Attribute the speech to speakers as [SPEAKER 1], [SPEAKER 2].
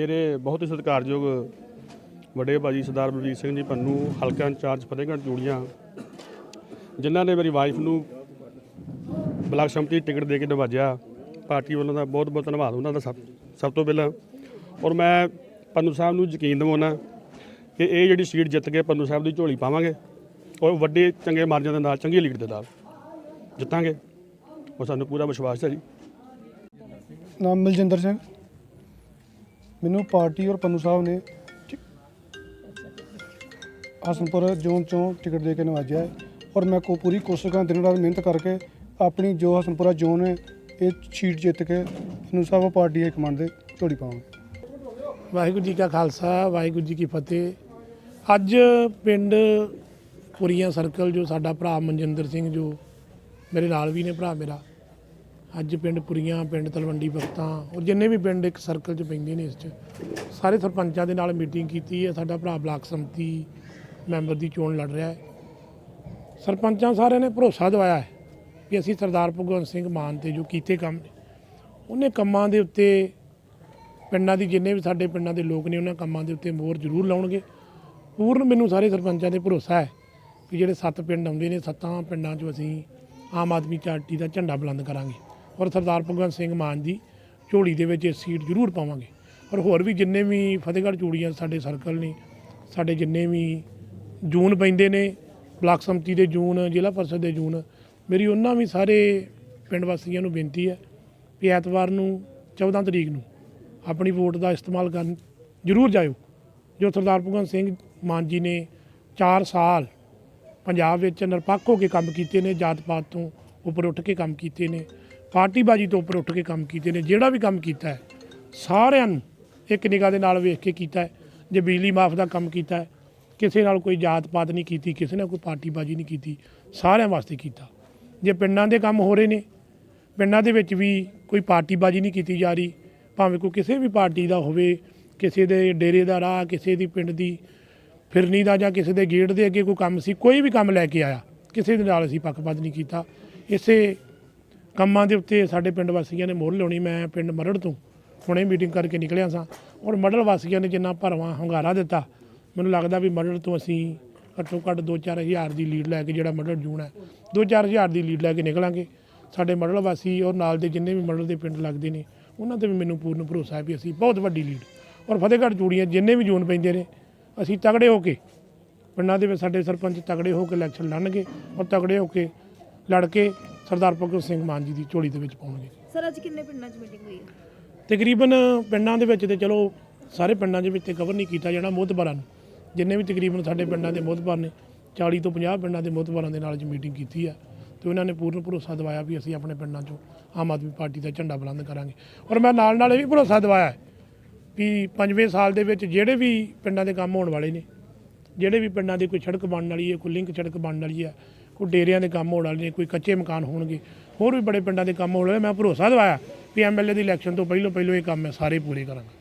[SPEAKER 1] ਮੇਰੇ ਬਹੁਤ ਹੀ ਸਤਿਕਾਰਯੋਗ ਵੱਡੇ ਭਾਜੀ ਸਰਦਾਰ ਬਲਜੀਤ ਸਿੰਘ ਜੀ, ਪੰਨੂ ਹਲਕਾ ਇੰਚਾਰਜ ਫਤਿਹਗੜ੍ਹ ਚੂੜੀਆਂ ਜਿਨ੍ਹਾਂ ਨੇ ਮੇਰੀ ਵਾਈਫ ਨੂੰ ਬਲਾਕ ਸੰਮਤੀ ਟਿਕਟ ਦੇ ਕੇ ਨਵਾਜਿਆ ਪਾਰਟੀ ਵੱਲੋਂ ਦਾ ਬਹੁਤ ਬਹੁਤ ਧੰਨਵਾਦ, ਉਹਨਾਂ ਦਾ ਸਭ ਸਭ ਤੋਂ ਪਹਿਲਾਂ। ਔਰ ਮੈਂ ਪੰਨੂ ਸਾਹਿਬ ਨੂੰ ਯਕੀਨ ਦਿਵਾਉਣਾ ਕਿ ਇਹ ਜਿਹੜੀ ਸੀਟ ਜਿੱਤ ਕੇ ਪੰਨੂ ਸਾਹਿਬ ਦੀ ਝੋਲੀ ਪਾਵਾਂਗੇ ਔਰ ਵੱਡੇ ਚੰਗੇ ਮਾਰਜਾਂ ਦੇ ਨਾਲ, ਚੰਗੀ ਲੀਡ ਦੇ ਨਾਲ ਜਿੱਤਾਂਗੇ। ਉਹ ਸਾਨੂੰ ਪੂਰਾ ਵਿਸ਼ਵਾਸ ਹੈ ਜੀ।
[SPEAKER 2] ਨਾਮ ਮਲਜਿੰਦਰ ਸਿੰਘ। ਮੈਨੂੰ ਪਾਰਟੀ ਔਰ ਪੰਨੂ ਸਾਹਿਬ ਨੇ ਟਿ- ਹਸਨਪੁਰ ਜ਼ੋਨ ਚੋਂ ਟਿਕਟ ਦੇ ਕੇ ਨਵਾਜਿਆ ਹੈ ਔਰ ਮੈਂ ਕੋ ਪੂਰੀ ਕੋਸ਼ਿਸ਼ ਕਰਾਂ ਦਿਨ ਰਾਤ ਮਿਹਨਤ ਕਰਕੇ ਆਪਣੀ ਜੋ ਹਸਨਪੁਰਾ ਜ਼ੋਨ ਹੈ, ਇਹ ਸੀਟ ਜਿੱਤ ਕੇ ਪੰਨੂ ਸਾਹਿਬ ਪਾਰਟੀ ਦੇ ਕਮਾਂਡ ਦੇ ਝੋਲੀ ਪਾਵਾਂਗੇ।
[SPEAKER 3] ਵਾਹਿਗੁਰੂ ਜੀ ਕਾ ਖਾਲਸਾ, ਵਾਹਿਗੁਰੂ ਜੀ ਕੀ ਫਤਿਹ। ਅੱਜ ਪਿੰਡ ਪੁਰੀਆਂ ਸਰਕਲ ਜੋ ਸਾਡਾ ਭਰਾ ਮਨਜਿੰਦਰ ਸਿੰਘ ਜੋ ਮੇਰੇ ਨਾਲ ਵੀ ਨੇ, ਭਰਾ ਮੇਰਾ। ਅੱਜ ਪਿੰਡ ਪੁਰੀਆਂ, ਪਿੰਡ ਤਲਵੰਡੀ ਬਖਤਾਂ ਔਰ ਜਿੰਨੇ ਵੀ ਪਿੰਡ ਇੱਕ ਸਰਕਲ 'ਚ ਪੈਂਦੇ ਨੇ ਇਸ 'ਚ, ਸਾਰੇ ਸਰਪੰਚਾਂ ਦੇ ਨਾਲ ਮੀਟਿੰਗ ਕੀਤੀ ਹੈ, ਸਾਡਾ ਭਰਾ ਬਲਾਕ ਸੰਮਤੀ ਮੈਂਬਰ ਦੀ ਚੋਣ ਲੜ ਰਿਹਾ ਹੈ। ਸਰਪੰਚਾਂ ਸਾਰਿਆਂ ਨੇ ਭਰੋਸਾ ਦਿਵਾਇਆ ਹੈ ਕਿ ਅਸੀਂ ਸਰਦਾਰ ਭਗਵੰਤ ਸਿੰਘ ਮਾਨ ਤੇ ਜੋ ਕੀਤੇ ਕੰਮ ਉਹਨੇ ਕੰਮਾਂ ਦੇ ਉੱਤੇ ਪਿੰਡਾਂ ਦੀ ਜਿੰਨੇ ਵੀ ਸਾਡੇ ਪਿੰਡਾਂ ਦੇ ਲੋਕ ਨੇ, ਉਹਨਾਂ ਕੰਮਾਂ ਦੇ ਉੱਤੇ ਮੋਹਰ ਜ਼ਰੂਰ ਲਾਉਣਗੇ। ਪੂਰਨ ਮੈਨੂੰ ਸਾਰੇ ਸਰਪੰਚਾਂ ਤੇ ਭਰੋਸਾ ਹੈ ਕਿ ਜਿਹੜੇ ਸੱਤ ਪਿੰਡ ਆਉਂਦੇ ਨੇ, ਸੱਤਾਂ ਪਿੰਡਾਂ 'ਚੋਂ ਅਸੀਂ ਆਮ ਆਦਮੀ ਪਾਰਟੀ ਦਾ ਝੰਡਾ ਬੁਲੰਦ ਕਰਾਂਗੇ। ਔਰ ਸਰਦਾਰ ਭਗਵੰਤ ਸਿੰਘ ਮਾਨ ਦੀ ਝੋਲੀ ਦੇ ਵਿੱਚ ਇਹ ਸੀਟ ਜ਼ਰੂਰ ਪਾਵਾਂਗੇ। ਔਰ ਹੋਰ ਵੀ ਜਿੰਨੇ ਵੀ ਫਤਿਹਗੜ੍ਹ ਚੂੜੀਆਂ ਸਾਡੇ ਸਰਕਲ ਨੇ, ਸਾਡੇ ਜਿੰਨੇ ਵੀ ਜੂਨ ਪੈਂਦੇ ਨੇ, ਬਲਾਕ ਸੰਮਤੀ ਦੇ ਜੂਨ, ਜ਼ਿਲ੍ਹਾ ਪਰਿਸ਼ਦ ਦੇ ਜੂਨ, ਮੇਰੀ ਉਹਨਾਂ ਵੀ ਸਾਰੇ ਪਿੰਡ ਵਾਸੀਆਂ ਨੂੰ ਬੇਨਤੀ ਹੈ ਕਿ ਐਤਵਾਰ ਨੂੰ 14 ਤਰੀਕ ਨੂੰ ਆਪਣੀ ਵੋਟ ਦਾ ਇਸਤੇਮਾਲ ਕਰਨ ਜ਼ਰੂਰ ਜਾਇਓ। ਜੋ ਸਰਦਾਰ ਭਗਵੰਤ ਸਿੰਘ ਮਾਨ ਜੀ ਨੇ 4 ਸਾਲ ਪੰਜਾਬ ਵਿੱਚ ਨਿਰਪੱਖ ਹੋ ਕੇ ਕੰਮ ਕੀਤੇ ਨੇ ਜਾਤ ਪਾਤ ਤੋਂ ਉੱਪਰ ਉੱਠ ਕੇ ਕੰਮ ਕੀਤੇ ਨੇ ਪਾਰਟੀਬਾਜੀ ਤੋਂ ਉੱਪਰ ਉੱਠ ਕੇ ਕੰਮ ਕੀਤੇ ਨੇ, ਜਿਹੜਾ ਵੀ ਕੰਮ ਕੀਤਾ ਹੈ, ਸਾਰਿਆਂ ਨੂੰ ਇੱਕ ਨਿਗਾਹ ਦੇ ਨਾਲ ਵੇਖ ਕੇ ਕੀਤਾ ਹੈ, ਜੇ ਬਿਜਲੀ ਮਾਫ ਦਾ ਕੰਮ ਕੀਤਾ ਹੈ, ਕਿਸੇ ਨਾਲ ਕੋਈ ਜਾਤ ਪਾਤ ਨਹੀਂ ਕੀਤੀ, ਕਿਸੇ ਨਾਲ ਕੋਈ ਪਾਰਟੀਬਾਜੀ ਨਹੀਂ ਕੀਤੀ, ਸਾਰਿਆਂ ਵਾਸਤੇ ਕੀਤਾ। ਜੇ ਪਿੰਡਾਂ ਦੇ ਕੰਮ ਹੋ ਰਹੇ ਨੇ, ਪਿੰਡਾਂ ਦੇ ਵਿੱਚ ਵੀ ਕੋਈ ਪਾਰਟੀਬਾਜੀ ਨਹੀਂ ਕੀਤੀ ਜਾ ਰਹੀ, ਭਾਵੇਂ ਕੋਈ ਕਿਸੇ ਵੀ ਪਾਰਟੀ ਦਾ ਹੋਵੇ, ਕਿਸੇ ਦੇ ਡੇਰੇ ਦਾ ਰਾਹ, ਕਿਸੇ ਦੀ ਪਿੰਡ ਦੀ ਫਿਰਨੀ ਦਾ ਜਾਂ ਕਿਸੇ ਦੇ ਗੇਟ ਦੇ ਅੱਗੇ ਕੋਈ ਕੰਮ ਸੀ, ਕੋਈ ਵੀ ਕੰਮ ਲੈ ਕੇ ਆਇਆ, ਕਿਸੇ ਦੇ ਨਾਲ ਅਸੀਂ ਪੱਖਪਾਤ ਨਹੀਂ ਕੀਤਾ। ਇਸੇ ਕੰਮਾਂ ਦੇ ਉੱਤੇ ਸਾਡੇ ਪਿੰਡ ਵਾਸੀਆਂ ਨੇ ਮੋਹਰ ਲਾਉਣੀ ਮੈਂ ਪਿੰਡ ਮਰੜ ਤੋਂ ਹੁਣੇ ਮੀਟਿੰਗ ਕਰਕੇ ਨਿਕਲਿਆ ਸਾਂ। ਔਰ ਮਰੜ ਵਾਸੀਆਂ ਨੇ ਜਿੰਨਾ ਭਰਵਾਂ ਹੰਗਾਰਾ ਦਿੱਤਾ, ਮੈਨੂੰ ਲੱਗਦਾ ਵੀ ਮਰੜ ਤੋਂ ਅਸੀਂ ਘੱਟੋ ਘੱਟ 2-4 ਹਜ਼ਾਰ ਦੀ ਲੀਡ ਲੈ ਕੇ ਜਿਹੜਾ ਮਰੜ ਜੂਨ ਹੈ 2-4 ਹਜ਼ਾਰ ਦੀ ਲੀਡ ਲੈ ਕੇ ਨਿਕਲਾਂਗੇ। ਸਾਡੇ ਮਰੜ ਵਾਸੀ ਔਰ ਨਾਲ ਦੇ ਜਿੰਨੇ ਵੀ ਮਰੜ ਦੇ ਪਿੰਡ ਲੱਗਦੇ ਨੇ, ਉਹਨਾਂ ਤੇ ਵੀ ਮੈਨੂੰ ਪੂਰਨ ਭਰੋਸਾ ਹੈ ਵੀ ਅਸੀਂ ਬਹੁਤ ਵੱਡੀ ਲੀਡ ਔਰ ਫਤਿਹਗੜ੍ਹ ਚੂੜੀਆਂ ਜਿੰਨੇ ਵੀ ਜੂਨ ਪੈਂਦੇ ਨੇ, ਅਸੀਂ ਤਗੜੇ ਹੋ ਕੇ ਪਿੰਡਾਂ ਦੇ ਵਿੱਚ ਸਾਡੇ ਸਰਪੰਚ ਤਗੜੇ ਹੋ ਕੇ ਇਲੈਕਸ਼ਨ ਲੜਨਗੇ ਔਰ ਤਗੜੇ ਹੋ ਕੇ ਲੜ ਕੇ ਸਰਦਾਰ ਭਗਤ ਸਿੰਘ ਮਾਨ ਜੀ ਦੀ ਝੋਲੀ ਦੇ ਵਿੱਚ ਪਾਉਣਗੇ।
[SPEAKER 4] ਸਰ ਅੱਜ ਕਿੰਨੇ ਪਿੰਡਾਂ 'ਚ ਮੀਟਿੰਗ ਹੋਈ ਹੈ?
[SPEAKER 3] ਤਕਰੀਬਨ ਪਿੰਡਾਂ ਦੇ ਵਿੱਚ ਤੇ ਚਲੋ ਸਾਰੇ ਪਿੰਡਾਂ ਦੇ ਵਿੱਚ ਤੇ ਕਵਰ ਨਹੀਂ ਕੀਤਾ ਜਾਣਾ ਮੋਹਤਬਾਰਾਂ ਨੂੰ। ਜਿੰਨੇ ਵੀ ਤਕਰੀਬਨ ਸਾਡੇ ਪਿੰਡਾਂ ਦੇ ਮੋਹਤਬਾਰ ਨੇ 40 ਤੋਂ 50 ਪਿੰਡਾਂ ਦੇ ਮੋਹਤਬਾਰਾਂ ਦੇ ਨਾਲ ਅੱਜ ਮੀਟਿੰਗ ਕੀਤੀ ਆ ਤੇ ਉਹਨਾਂ ਨੇ ਪੂਰਨ ਭਰੋਸਾ ਦਿਵਾਇਆ ਵੀ ਅਸੀਂ ਆਪਣੇ ਪਿੰਡਾਂ 'ਚੋਂ ਆਮ ਆਦਮੀ ਪਾਰਟੀ ਦਾ ਝੰਡਾ ਬੁਲੰਦ ਕਰਾਂਗੇ। ਔਰ ਮੈਂ ਨਾਲ ਨਾਲ ਇਹ ਵੀ ਭਰੋਸਾ ਦਿਵਾਇਆ ਵੀ ਪੰਜਵੇਂ ਸਾਲ ਦੇ ਵਿੱਚ ਜਿਹੜੇ ਵੀ ਪਿੰਡਾਂ ਦੇ ਕੰਮ ਹੋਣ ਵਾਲੇ ਨੇ ਜਿਹੜੇ ਵੀ ਪਿੰਡਾਂ ਦੀ ਕੋਈ ਸੜਕ ਬਣਨ ਵਾਲੀ ਹੈ ਕੋਈ ਲਿੰਕ ਸੜਕ ਬਣਨ ਵਾਲੀ ਹੈ ਕੋਈ ਡੇਰਿਆਂ ਦੇ ਕੰਮ ਹੋਣ ਵਾਲੇ ਨੇ, ਕੋਈ ਕੱਚੇ ਮਕਾਨ ਹੋਣਗੇ, ਹੋਰ ਵੀ ਬੜੇ ਪਿੰਡਾਂ ਦੇ ਕੰਮ ਹੋਣ ਵਾਲੇ ਮੈਂ ਭਰੋਸਾ ਦਿਵਾਇਆ ਵੀ ਐਮਐਲਏ ਦੀ ਇਲੈਕਸ਼ਨ ਤੋਂ ਪਹਿਲਾਂ ਪਹਿਲਾਂ ਇਹ ਕੰਮ ਮੈਂ ਸਾਰੇ ਪੂਰੇ ਕਰਾਂਗਾ।